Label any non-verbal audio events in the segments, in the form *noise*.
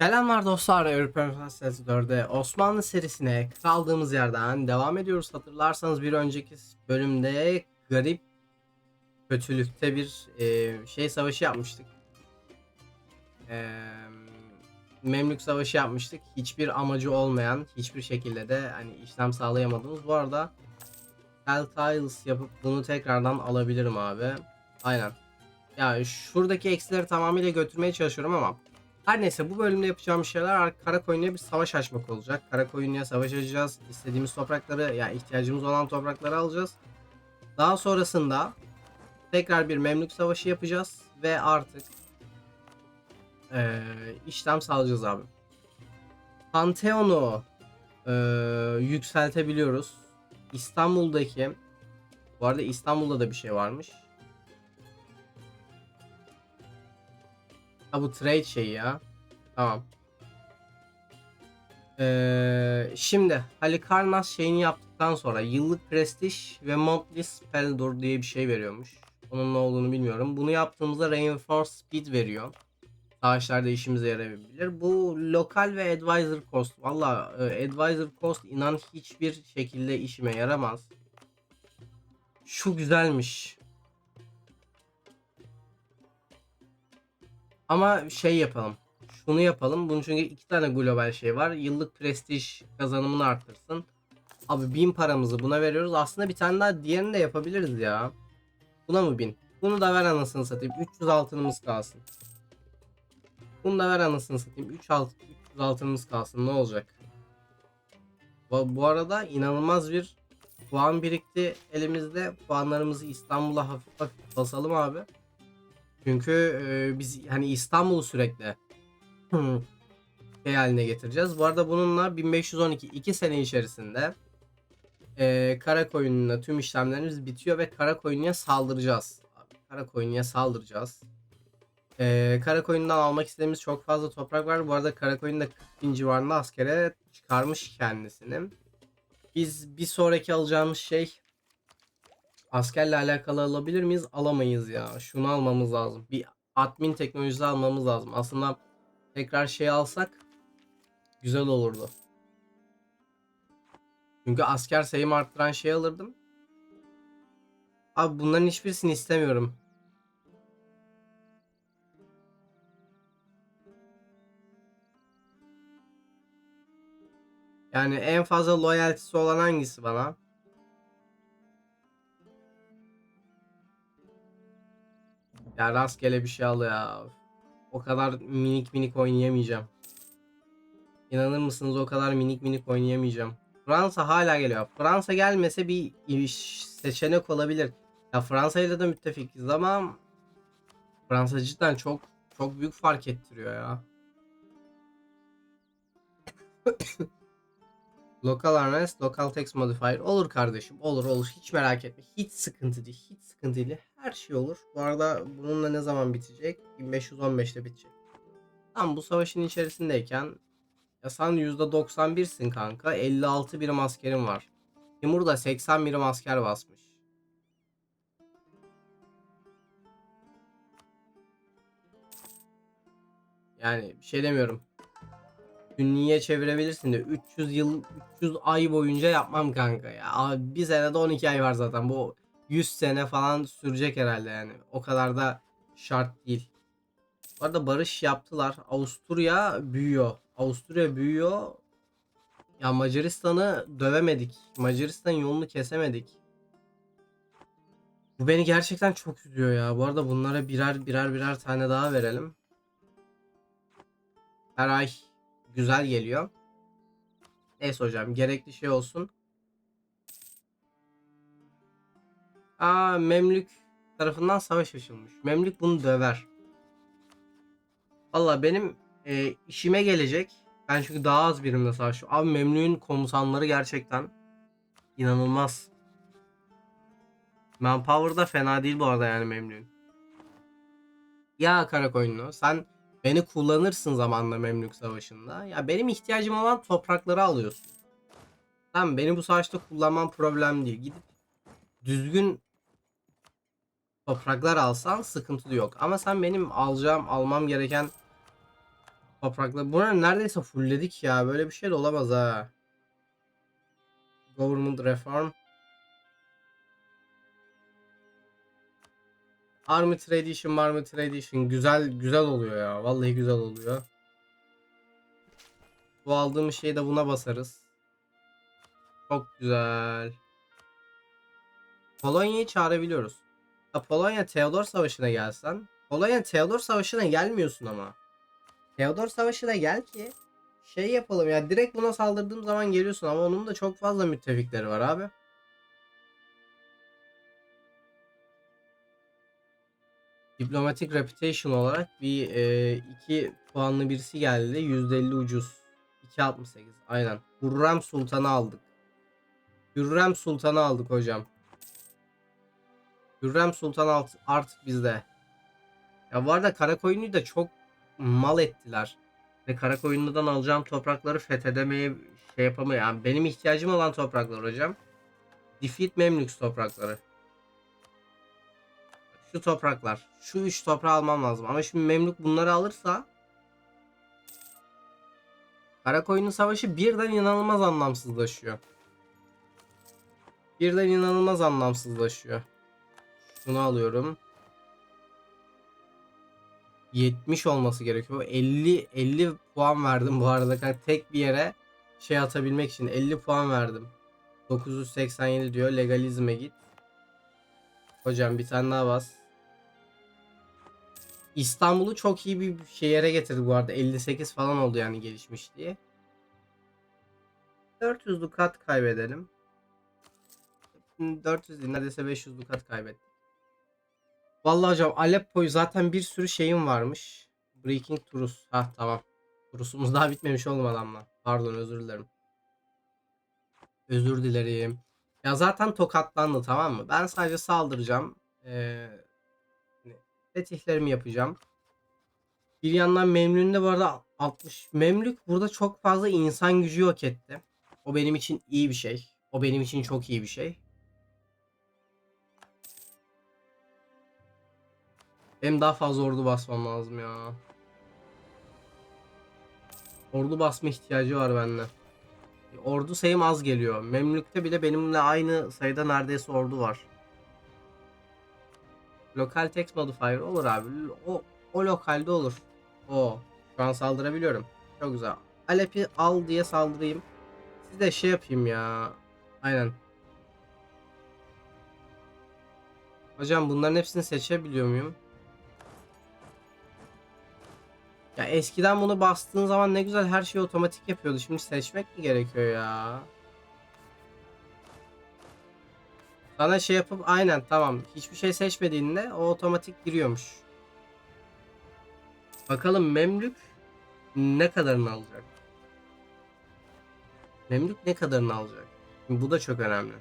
Selamlar dostlar, European Fastest 4'de Osmanlı serisine kaldığımız yerden devam ediyoruz. Hatırlarsanız bir önceki bölümde garip kötülükte bir e, şey savaşı yapmıştık. E, Memlük savaşı yapmıştık. Hiçbir amacı olmayan, hiçbir şekilde de hani işlem sağlayamadığımız. Bu arada Hell Tiles yapıp bunu tekrardan alabilirim abi. Aynen. Ya şuradaki eksileri tamamıyla götürmeye çalışıyorum ama her neyse bu bölümde yapacağım şeyler Karakoyun'a bir savaş açmak olacak. Karakoyun'a savaş açacağız. İstediğimiz toprakları yani ihtiyacımız olan toprakları alacağız. Daha sonrasında tekrar bir Memlük savaşı yapacağız ve artık eee, işlem sağlayacağız abi. Pantheon'u eee, yükseltebiliyoruz. İstanbul'daki bu arada İstanbul'da da bir şey varmış. Ha bu trade şeyi ya. Tamam. Ee, şimdi Halikarnas şeyini yaptıktan sonra yıllık prestij ve monthly spell diye bir şey veriyormuş. Onun ne olduğunu bilmiyorum. Bunu yaptığımızda reinforce speed veriyor. Savaşlarda işimize yarayabilir. Bu lokal ve advisor cost. Valla e, advisor cost inan hiçbir şekilde işime yaramaz. Şu güzelmiş. Ama şey yapalım. Şunu yapalım. Bunun çünkü iki tane global şey var. Yıllık prestij kazanımını arttırsın. Abi 1000 paramızı buna veriyoruz. Aslında bir tane daha diğerini de yapabiliriz ya. Buna mı 1000? Bunu da ver anasını satayım. 300 altınımız kalsın. Bunu da ver anasını satayım. 3 alt, 300 altınımız kalsın. Ne olacak? Bu arada inanılmaz bir puan birikti elimizde. Puanlarımızı İstanbul'a hafif hafif basalım abi. Çünkü e, biz hani İstanbul'u sürekli şey haline getireceğiz. Bu arada bununla 1512 2 sene içerisinde e, Karakoyun'la tüm işlemlerimiz bitiyor ve Karakoyun'a saldıracağız. Abi, Karakoyun'a saldıracağız. E, Karakoyun'dan almak istediğimiz çok fazla toprak var. Bu arada Karakoyun da 40 bin civarında askere çıkarmış kendisini. Biz bir sonraki alacağımız şey askerle alakalı alabilir miyiz? Alamayız ya. Şunu almamız lazım. Bir admin teknolojisi almamız lazım. Aslında tekrar şey alsak güzel olurdu. Çünkü asker sayımı arttıran şey alırdım. Abi bunların hiçbirisini istemiyorum. Yani en fazla loyaltisi olan hangisi bana? Ya rastgele bir şey al ya. O kadar minik minik oynayamayacağım. İnanır mısınız o kadar minik minik oynayamayacağım. Fransa hala geliyor. Fransa gelmese bir iş- seçenek olabilir. Ya Fransa ile de müttefikiz ama Fransa cidden çok çok büyük fark ettiriyor ya. *coughs* Local Unrest, Local Text Modifier. Olur kardeşim. Olur olur. Hiç merak etme. Hiç sıkıntı değil. Hiç sıkıntı değil. Her şey olur. Bu arada bununla ne zaman bitecek? 1515'te bitecek. Tam bu savaşın içerisindeyken ya sen %91'sin kanka. 56 birim askerim var. Timur da 80 birim asker basmış. Yani bir şey demiyorum. Ünlüye çevirebilirsin de 300 yıl 300 ay boyunca yapmam kanka ya. Abi bir senede 12 ay var zaten. Bu 100 sene falan sürecek herhalde yani. O kadar da şart değil. Bu arada barış yaptılar. Avusturya büyüyor. Avusturya büyüyor. Ya Macaristan'ı dövemedik. Macaristan yolunu kesemedik. Bu beni gerçekten çok üzüyor ya. Bu arada bunlara birer birer birer tane daha verelim. Her ay güzel geliyor. Neyse hocam gerekli şey olsun. Aa Memlük tarafından savaş açılmış. Memlük bunu döver. Valla benim e, işime gelecek. Ben çünkü daha az birimle savaşıyorum. Abi Memlük'ün komutanları gerçekten inanılmaz. Manpower da fena değil bu arada yani Memlük'ün. Ya Karakoyunlu sen beni kullanırsın zamanla Memlük Savaşı'nda. Ya benim ihtiyacım olan toprakları alıyorsun. Tamam beni bu savaşta kullanman problem değil. Gidip düzgün topraklar alsan sıkıntı yok. Ama sen benim alacağım, almam gereken Toprakla. Bunu neredeyse fullledik ya. Böyle bir şey de olamaz ha. Government reform. Army Tradition, Army Tradition güzel güzel oluyor ya. Vallahi güzel oluyor. Bu aldığımız şeyi de buna basarız. Çok güzel. Polonya'yı çağırabiliyoruz. Ha, Polonya Teodor Savaşı'na gelsen. Polonya Teodor Savaşı'na gelmiyorsun ama. Teodor Savaşı'na gel ki şey yapalım ya direkt buna saldırdığım zaman geliyorsun ama onun da çok fazla müttefikleri var abi. Diplomatic Reputation olarak bir e, iki puanlı birisi geldi. %50 ucuz. 2.68 aynen. Hürrem Sultan'ı aldık. Hürrem Sultan'ı aldık hocam. Hürrem Sultan alt- artık bizde. Ya bu arada Karakoyunlu'yu da çok mal ettiler. Ve Karakoyunlu'dan alacağım toprakları fethedemeye şey yapamıyor. Yani benim ihtiyacım olan topraklar hocam. Defeat Memlüks toprakları. Şu topraklar. Şu üç toprağı almam lazım. Ama şimdi Memlük bunları alırsa Karakoyunlu Savaşı birden inanılmaz anlamsızlaşıyor. Birden inanılmaz anlamsızlaşıyor. Şunu alıyorum. 70 olması gerekiyor. 50 50 puan verdim bu arada. kanka. tek bir yere şey atabilmek için 50 puan verdim. 987 diyor. Legalizme git. Hocam bir tane daha bas. İstanbul'u çok iyi bir yere getirdi bu arada. 58 falan oldu yani gelişmiş diye. 400 dukat kaybedelim. 400 değil neredeyse 500 dukat kaybettik. Vallahi hocam Aleppo'yu zaten bir sürü şeyim varmış. Breaking Turus. Ha tamam. Turusumuz daha bitmemiş oğlum adamla. Pardon özür dilerim. Özür dilerim. Ya zaten tokatlandı tamam mı? Ben sadece saldıracağım. Ee, fetihlerimi yapacağım. Bir yandan Memlük'ün de bu arada 60. Memlük burada çok fazla insan gücü yok etti. O benim için iyi bir şey. O benim için çok iyi bir şey. Benim daha fazla ordu basmam lazım ya. Ordu basma ihtiyacı var bende. Ordu sayım az geliyor. Memlük'te bile benimle aynı sayıda neredeyse ordu var. Lokal text modifier olur abi. O, o lokalde olur. O. Şu an saldırabiliyorum. Çok güzel. Alep'i al diye saldırayım. Siz de şey yapayım ya. Aynen. Hocam bunların hepsini seçebiliyor muyum? Ya eskiden bunu bastığın zaman ne güzel her şey otomatik yapıyordu. Şimdi seçmek mi gerekiyor ya? Sana şey yapıp aynen tamam. Hiçbir şey seçmediğinde o otomatik giriyormuş. Bakalım Memlük ne kadarını alacak? Memlük ne kadarını alacak? Şimdi bu da çok önemli.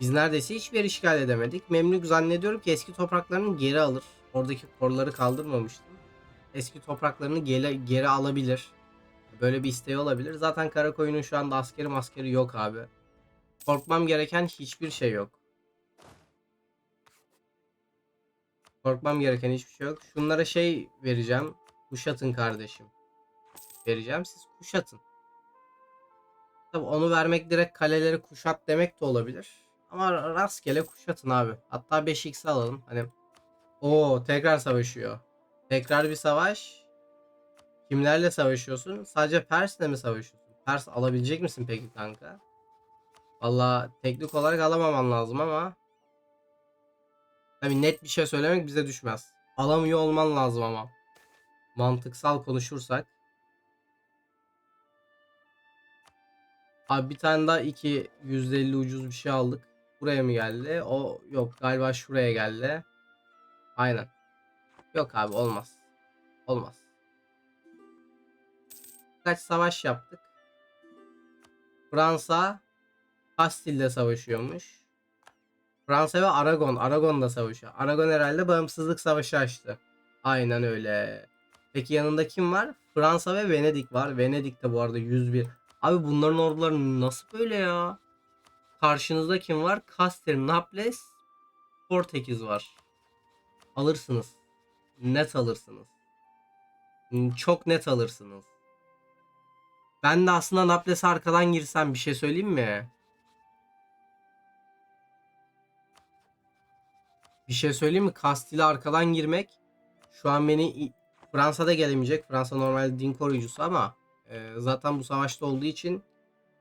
Biz neredeyse hiçbir işgal edemedik. Memlük zannediyorum ki eski topraklarını geri alır. Oradaki korları kaldırmamıştım. Eski topraklarını geri, geri alabilir. Böyle bir isteği olabilir. Zaten Karakoyun'un şu anda askeri maskeri yok abi. Korkmam gereken hiçbir şey yok. Korkmam gereken hiçbir şey yok. Şunlara şey vereceğim. Kuşatın kardeşim. Vereceğim. Siz kuşatın. Tabi onu vermek direkt kaleleri kuşat demek de olabilir. Ama rastgele kuşatın abi. Hatta 5x alalım. Hani o tekrar savaşıyor. Tekrar bir savaş. Kimlerle savaşıyorsun? Sadece Pers'le mi savaşıyorsun? Pers alabilecek misin peki kanka? Valla teknik olarak alamaman lazım ama Tabii net bir şey söylemek bize düşmez. Alamıyor olman lazım ama. Mantıksal konuşursak. Abi bir tane daha iki %50 ucuz bir şey aldık. Buraya mı geldi? O yok galiba şuraya geldi. Aynen. Yok abi olmaz. Olmaz. Kaç savaş yaptık. Fransa Kastil'de savaşıyormuş. Fransa ve Aragon. Aragon'da savaşıyor. Aragon herhalde bağımsızlık savaşı açtı. Aynen öyle. Peki yanında kim var? Fransa ve Venedik var. Venedik de bu arada 101. Abi bunların orduları nasıl böyle ya? Karşınızda kim var? Castel, Naples, Portekiz var. Alırsınız. net alırsınız. Çok net alırsınız. Ben de aslında Naples'e arkadan girsem bir şey söyleyeyim mi? Bir şey söyleyeyim mi? Kastil'e arkadan girmek şu an beni Fransa'da gelemeyecek. Fransa normalde din koruyucusu ama e, zaten bu savaşta olduğu için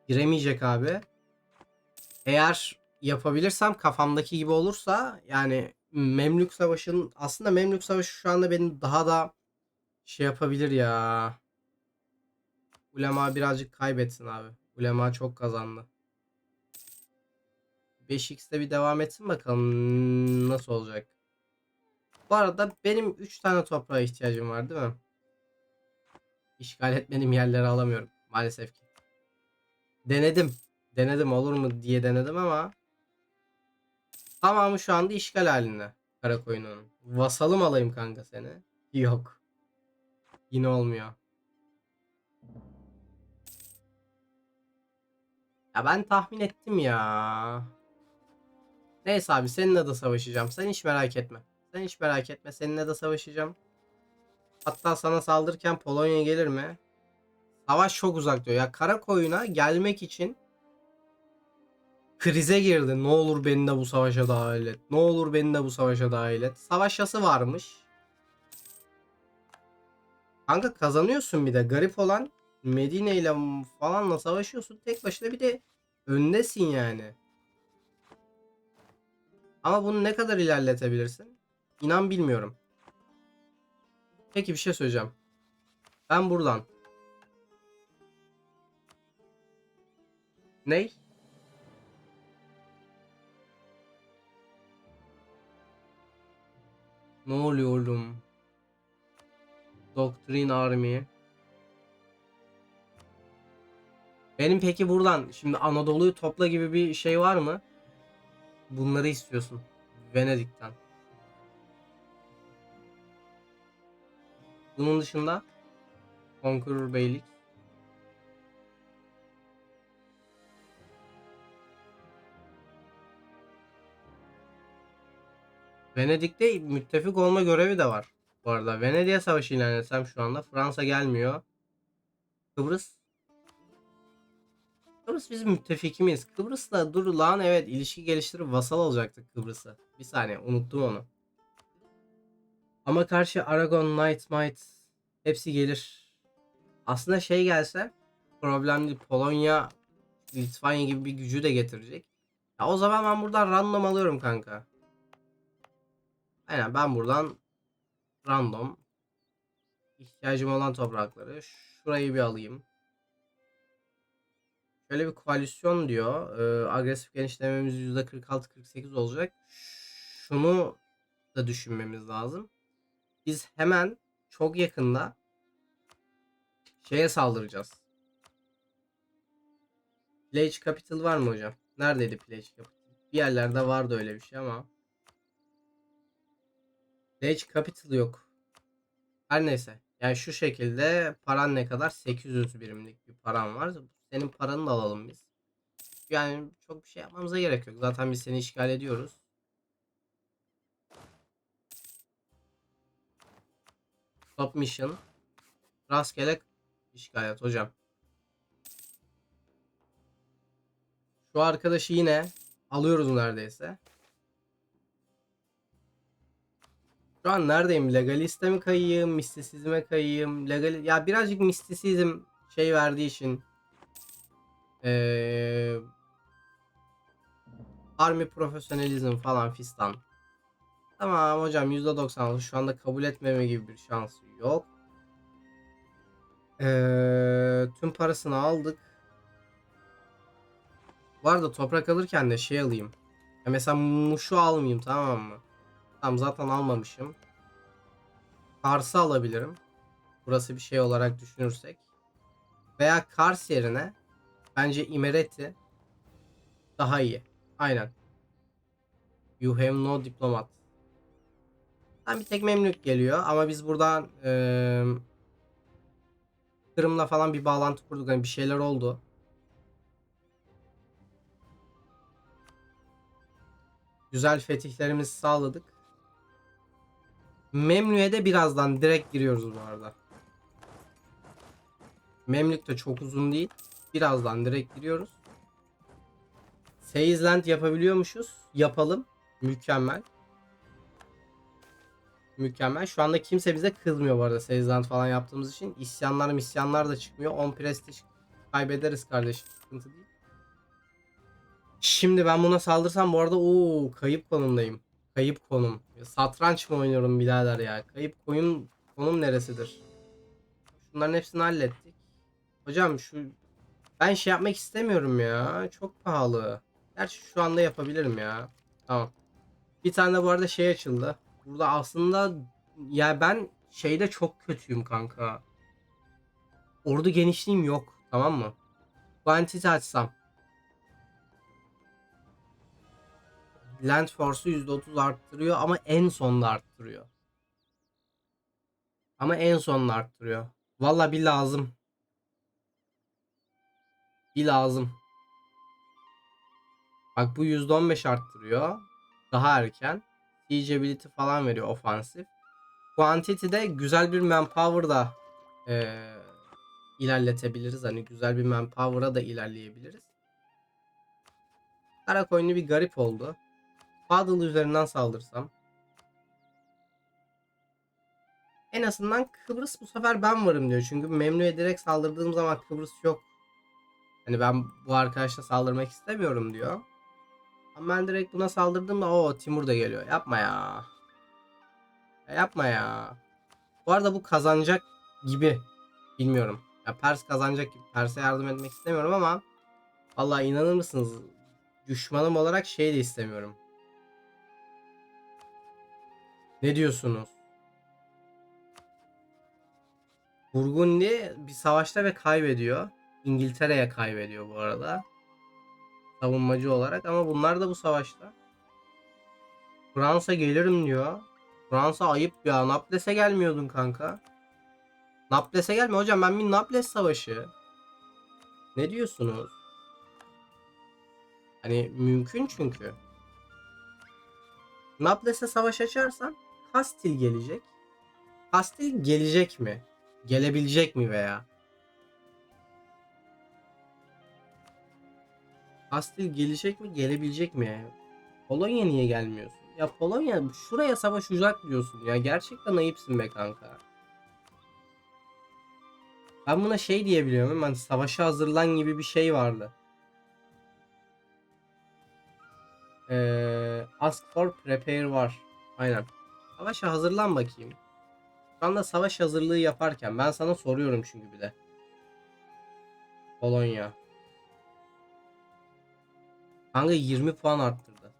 giremeyecek abi. Eğer yapabilirsem kafamdaki gibi olursa yani Memlük Savaşı'nın aslında Memlük Savaşı şu anda beni daha da şey yapabilir ya. Ulema birazcık kaybetsin abi. Ulema çok kazandı. 5x'te bir devam etsin bakalım nasıl olacak. Bu arada benim 3 tane toprağa ihtiyacım var değil mi? İşgal etmediğim yerleri alamıyorum maalesef ki. Denedim. Denedim olur mu diye denedim ama tamamı şu anda işgal halinde Karakoyun'un. Vasalım alayım kanka seni. Yok. Yine olmuyor. Ya ben tahmin ettim ya. Neyse abi seninle de savaşacağım. Sen hiç merak etme. Sen hiç merak etme. Seninle de savaşacağım. Hatta sana saldırırken Polonya gelir mi? Savaş çok uzak diyor. Ya Karakoyun'a gelmek için krize girdi. Ne olur beni de bu savaşa dahil et. Ne olur beni de bu savaşa dahil et. Savaş yası varmış. Kanka kazanıyorsun bir de. Garip olan Medine ile falanla savaşıyorsun. Tek başına bir de öndesin yani. Ama bunu ne kadar ilerletebilirsin? İnan bilmiyorum. Peki bir şey söyleyeceğim. Ben buradan. Ney? Ne oluyor oğlum? Doctrine Army. Benim peki buradan şimdi Anadolu'yu topla gibi bir şey var mı? Bunları istiyorsun. Venedik'ten. Bunun dışında Conqueror Beylik. Venedik'te müttefik olma görevi de var. Bu arada Venedik'e savaşı ilan etsem şu anda Fransa gelmiyor. Kıbrıs Kıbrıs bizim müttefikimiz. Kıbrıs'la dur lan evet ilişki geliştirip vasal olacaktık Kıbrıs'a. Bir saniye unuttum onu. Ama karşı Aragon, Knight, Might hepsi gelir. Aslında şey gelse problem değil. Polonya, Litvanya gibi bir gücü de getirecek. Ya o zaman ben buradan random alıyorum kanka. Aynen ben buradan random ihtiyacım olan toprakları şurayı bir alayım. Şöyle bir koalisyon diyor. Ee, agresif genişlememiz %46-48 olacak. Şunu da düşünmemiz lazım. Biz hemen çok yakında şeye saldıracağız. Pledge Capital var mı hocam? Neredeydi Pledge Capital? Bir yerlerde vardı öyle bir şey ama. Pledge Capital yok. Her neyse. Yani şu şekilde paran ne kadar? 800 birimlik bir param var. Senin paranı da alalım biz. Yani çok bir şey yapmamıza gerek yok. Zaten biz seni işgal ediyoruz. Stop mission. Rastgele işgal et hocam. Şu arkadaşı yine alıyoruz neredeyse. Şu an neredeyim? Legaliste mi kayayım? Mistisizme kayayım? Legal ya birazcık mistisizm şey verdiği için ee, Army profesyonelizm falan fistan. Tamam hocam %90 şu anda kabul etmeme gibi bir şansı yok. Ee, tüm parasını aldık. Bu arada toprak alırken de şey alayım. Ya mesela Muş'u almayayım tamam mı? Tamam zaten almamışım. Kars'ı alabilirim. Burası bir şey olarak düşünürsek. Veya Kars yerine bence Imereti daha iyi. Aynen. You have no diplomat. Tam bir tek Memlük geliyor ama biz buradan e, Kırım'la falan bir bağlantı kurduk. Yani bir şeyler oldu. Güzel fetihlerimizi sağladık. Memlük'e de birazdan direkt giriyoruz bu arada. Memlük de çok uzun değil. Birazdan direkt giriyoruz. Seizland yapabiliyormuşuz. Yapalım. Mükemmel. Mükemmel. Şu anda kimse bize kızmıyor bu arada Seizland falan yaptığımız için. İsyanlar misyanlar da çıkmıyor. 10 prestij kaybederiz kardeşim. Sıkıntı değil. Şimdi ben buna saldırsam bu arada o kayıp konumdayım. Kayıp konum. Satranç mı oynuyorum birader ya? Kayıp konum konum neresidir? Şunların hepsini hallettik. Hocam şu ben şey yapmak istemiyorum ya. Çok pahalı. Gerçi şu anda yapabilirim ya. Tamam. Bir tane de bu arada şey açıldı. Burada aslında ya ben şeyde çok kötüyüm kanka. Ordu genişliğim yok. Tamam mı? Quantity açsam. Land Force'u %30 arttırıyor ama en sonda arttırıyor. Ama en sonda arttırıyor. Valla bir lazım. Lazım. Bak bu %15 arttırıyor. Daha erken. Siegeability falan veriyor ofansif. Quantity'de güzel bir manpower da eee, ilerletebiliriz. Hani güzel bir manpower'a da ilerleyebiliriz. Karakoyunlu bir garip oldu. Fadıl üzerinden saldırsam. En azından Kıbrıs bu sefer ben varım diyor. Çünkü Memnun'e direkt saldırdığım zaman Kıbrıs yok. Hani ben bu arkadaşla saldırmak istemiyorum diyor. Ama ben direkt buna saldırdığımda o Timur da geliyor. Yapma ya. ya. Yapma ya. Bu arada bu kazanacak gibi. Bilmiyorum. Ya Pers kazanacak gibi. Pers'e yardım etmek istemiyorum ama vallahi inanır mısınız? Düşmanım olarak şey de istemiyorum. Ne diyorsunuz? Burgundi bir savaşta ve kaybediyor. İngiltere'ye kaybediyor bu arada. Savunmacı olarak ama bunlar da bu savaşta. Fransa gelirim diyor. Fransa ayıp ya. Naples'e gelmiyordun kanka. Naples'e gelme hocam ben bir Naples savaşı. Ne diyorsunuz? Hani mümkün çünkü. Naples'e savaş açarsan Kastil gelecek. Kastil gelecek mi? Gelebilecek mi veya? Kastil gelecek mi? Gelebilecek mi? Polonya niye gelmiyorsun? Ya Polonya şuraya savaş uzak diyorsun ya. Gerçekten ayıpsın be kanka. Ben buna şey diyebiliyorum. Hani savaşa hazırlan gibi bir şey vardı. Ee, ask for prepare var. Aynen. Savaşa hazırlan bakayım. Şu anda savaş hazırlığı yaparken ben sana soruyorum çünkü bir de. Polonya. Kanka 20 puan arttırdı.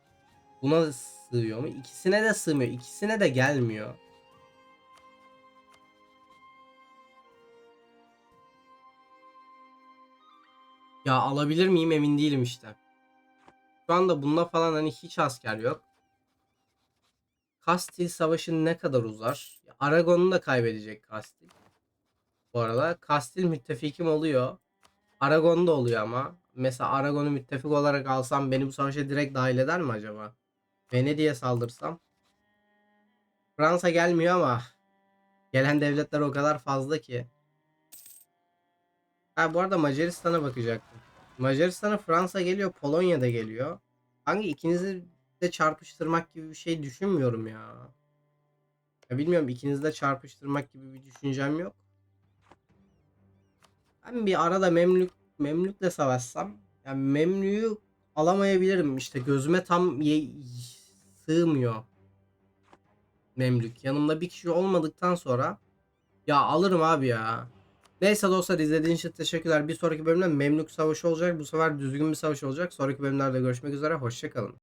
Buna sığıyor mu? İkisine de sığmıyor. İkisine de gelmiyor. Ya alabilir miyim emin değilim işte. Şu anda bunda falan hani hiç asker yok. Kastil savaşı ne kadar uzar? Aragon'u da kaybedecek Kastil. Bu arada Kastil müttefikim oluyor. Aragon da oluyor ama. Mesela Aragon'u müttefik olarak alsam beni bu savaşa direkt dahil eder mi acaba? Venedik'e saldırsam. Fransa gelmiyor ama gelen devletler o kadar fazla ki. Ha bu arada Macaristan'a bakacaktım. Macaristan'a Fransa geliyor, Polonya da geliyor. Hangi ikinizi de çarpıştırmak gibi bir şey düşünmüyorum ya. ya bilmiyorum ikinizi de çarpıştırmak gibi bir düşüncem yok. Ben bir arada Memlük Memlük'le savaşsam yani Memlük'ü alamayabilirim işte gözüme tam sığmıyor. Memlük. Yanımda bir kişi olmadıktan sonra ya alırım abi ya. Neyse dostlar izlediğiniz için teşekkürler. Bir sonraki bölümde Memlük Savaşı olacak. Bu sefer düzgün bir savaş olacak. Sonraki bölümlerde görüşmek üzere. Hoşçakalın.